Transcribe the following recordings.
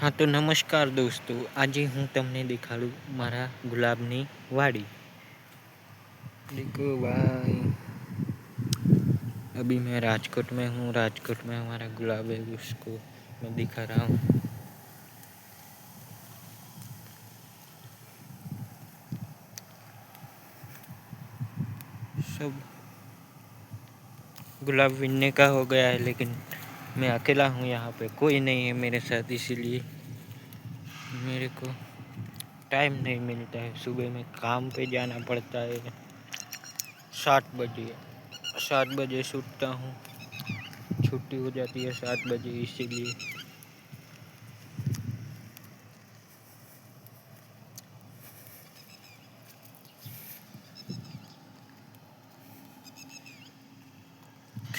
હા તો નમસ્કાર દોસ્તો આજે હું તમને દેખાડું મારા ગુલાબની વાડી देखो भाई अभी मैं राजकोट में हूँ राजकोट में हमारा गुलाब है उसको मैं दिखा रहा हूँ सब गुलाब बिनने का हो गया है लेकिन मैं अकेला हूँ यहाँ पे। कोई नहीं है मेरे साथ, इसीलिए मेरे को टाइम नहीं मिलता है। सुबह में काम पे जाना पड़ता है। सात बजे सात बजे छूटता हूँ। छुट्टी हो जाती है सात बजे, इसीलिए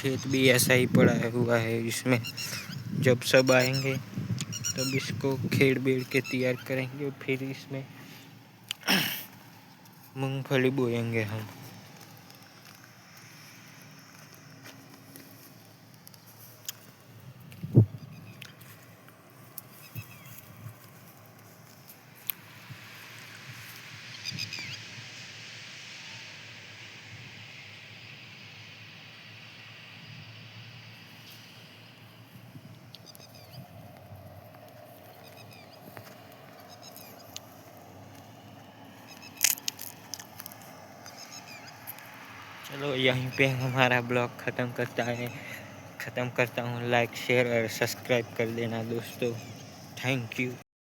खेत भी ऐसा ही पड़ा हुआ है इसमें जब सब आएँगे, तब इसको खेड़ बेड़ के तैयार करेंगे फिर इसमें मूंगफली बोएँगे हम। चलो यहीं पे हमारा ब्लॉग ख़त्म करता है ख़त्म करता हूँ लाइक शेयर और सब्सक्राइब कर देना दोस्तों थैंक यू